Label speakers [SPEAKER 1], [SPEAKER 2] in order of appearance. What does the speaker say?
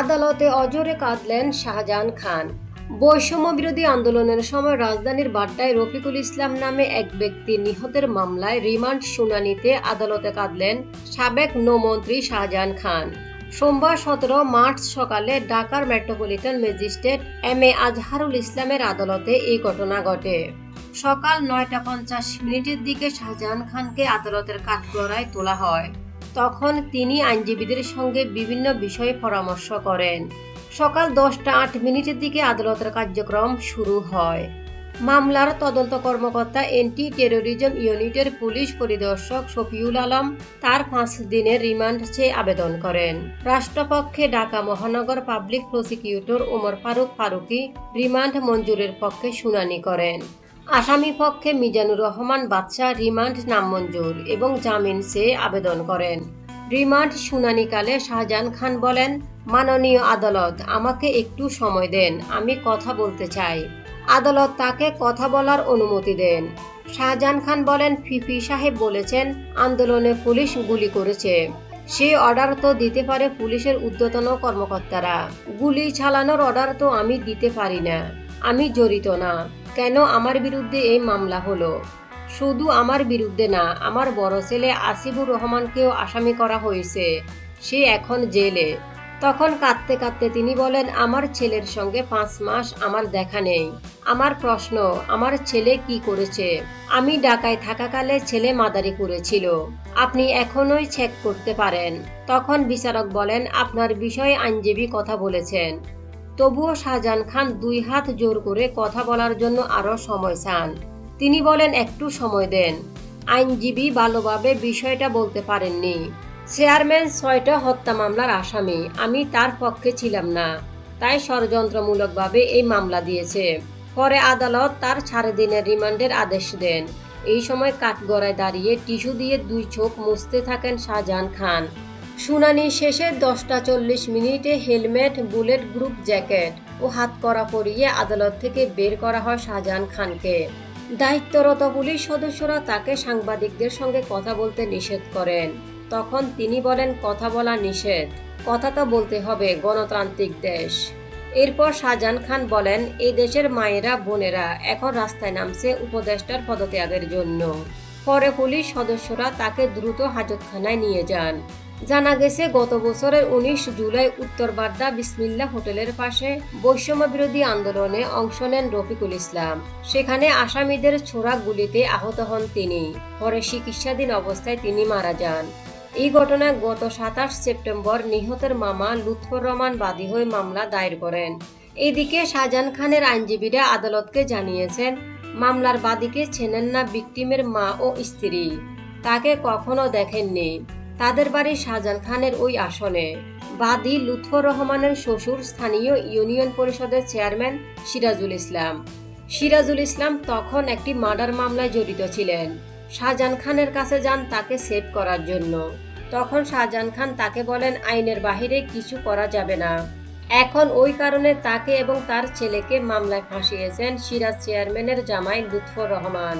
[SPEAKER 1] আদালতে অজরে কাঁদলেন শাহজাহান খান। বৈষম্য বিরোধী আন্দোলনের সময় রাজধানীর বাড্ডায় রফিকুল ইসলাম নামে এক ব্যক্তি নিহতের মামলায় রিমান্ড শুনানিতে আদালতে কাঁদলেন সাবেক নৌমন্ত্রী শাহজাহান খান। সোমবার সতেরো মার্চ সকালে ঢাকার metropolitan magistrate M A Azharul ইসলামের আদালতে এই ঘটনা ঘটে। সকাল নয়টা পঞ্চাশ মিনিটের দিকে শাহজাহান খানকে আদালতের কাঠগড়ায় তোলা হয়। তখন তিনি আইনজীবীদের সঙ্গে বিভিন্ন বিষয়ে পরামর্শ করেন। সকাল দশটা আট মিনিটের দিকে আদালতের কার্যক্রম শুরু হয়। মামলার তদন্ত কর্মকর্তা এন্টি টেরোরিজম ইউনিটের পুলিশ পরিদর্শক শফিউল আলম তার পাঁচ দিনের রিমান্ড চেয়ে আবেদন করেন। রাষ্ট্রপক্ষে ঢাকা মহানগর public prosecutor Omar Faruk Faruki remand মঞ্জুরের পক্ষে শুনানি করেন। আসামি পক্ষে মিজানুর রহমান বাদশাহ রিমান্ড নামঞ্জুর এবং জামিন চেয়ে আবেদন করেন। রিমান্ড শুনানিকালে শাহজাহান খান বলেন, মাননীয় আদালত, আমাকে একটু সময় দেন, আমি কথা বলতে চাই। আদালত তাকে কথা বলার অনুমতি দেন। শাহজাহান খান বলেন, ফিফি সাহেব বলেছেন, আন্দোলনে পুলিশ গুলি করেছে। সে অর্ডার তো দিতে পারে পুলিশের ঊর্ধ্বতন কর্মকর্তারা। গুলি চালানোর অর্ডার তো আমি দিতে পারি না। আমি জড়িত না। কেন আমার বিরুদ্ধে এই মামলা হলো? শুধু আমার বিরুদ্ধে না, আমার বড় ছেলে আসিফুর রহমানকেও আসামি করা হয়েছে। সে এখন জেলে। তখন কাঁদতে কাঁদতে তিনি বলেন, আমার ছেলের সঙ্গে পাঁচ মাস আমার দেখা নেই। আমার প্রশ্ন, আমার ছেলে কি করেছে? আমি ঢাকায় থাকাকালে ছেলে মাদারি করেছিল আপনি এখনোই চেক করতে পারেন। তখন বিচারক বলেন, আপনার বিষয়ে আইনজীবী কথা বলেছেন। তবুও শাহজাহান খান দুই হাত জোর করে কথা বলার জন্য আরও সময় চান। তিনি বলেন, একটু সময় দেন। আইনজীবী ভালোভাবে বিষয়টা বলতে পারেননি। চেয়ারম্যান ছয়টা হত্যা মামলার আসামি। আমি তার পক্ষে ছিলাম না। তাই ষড়যন্ত্রমূলকভাবে এই মামলা দিয়েছে। পরে আদালত তার সাড়ে দিনের রিমান্ডের আদেশ দেন। এই সময় কাঠগড়ায় দাঁড়িয়ে টিস্যু দিয়ে দুই চোখ মুছতে থাকেন শাহজাহান খান। শুনানি শেষে দশটা চল্লিশ মিনিটে হেলমেট, বুলেট গ্রুপ জ্যাকেট ও হাত করা পরিয়ে আদালত থেকে বের করা হয় শাহজাহান খানকে। দায়িত্বরত পুলিশ সদস্যরা তাকে সাংবাদিকদের সঙ্গে কথা বলতে নিষেধ করেন। তখন তিনি বলেন, কথা বলা নিষেধ। কথা তো বলতে হবে, গণতান্ত্রিক দেশ। এরপর শাহজাহান খান বলেন, এই দেশের মায়েরা, বোনেরা এখন রাস্তায় নামছে উপদেষ্টার পদত্যাগের জন্য। পরে পুলিশ সদস্যরা তাকে দ্রুত হাজতখানায় নিয়ে যান। জানা গেছে, গত বছরের উনিশ জুলাই উত্তর বাড্ডা বিসমিল্লা হোটেলের পাশে বৈষম্য বিরোধী আন্দোলনে অংশ নেন রফিকুল ইসলাম। সেখানে আসামিদের ছোড়া গুলিতে আহত হন তিনি। পরে চিকিৎসাধীন অবস্থায় তিনি মারা যান। এই ঘটনায় গত সাতাশ সেপ্টেম্বর নিহতের মামা লুৎফর রহমান বাদী হয়ে মামলা দায়ের করেন। এদিকে শাহজাহান খানের আইনজীবীরা আদালতকে জানিয়েছেন, মামলার বাদীকে চেনেন না ভিকটিমের মা ও স্ত্রী। তাকে কখনো দেখেননি। তাদের বাড়ি শাহজাহান খানের ওই আসনে। বাদী লুৎফর রহমানের শ্বশুর স্থানীয় ইউনিয়ন পরিষদের চেয়ারম্যান সিরাজুল ইসলাম। সিরাজুল ইসলাম তখন একটি মার্ডার মামলায় জড়িত ছিলেন। শাহজাহান খানের কাছে যান তাকে সেভ করার জন্য। তখন শাহজাহান খান তাকে বলেন, আইনের বাহিরে কিছু করা যাবে না। এখন ওই কারণে তাকে এবং তার ছেলেকে মামলায় ফাঁসিয়েছেন সিরাজ চেয়ারম্যানের জামাই লুৎফর রহমান।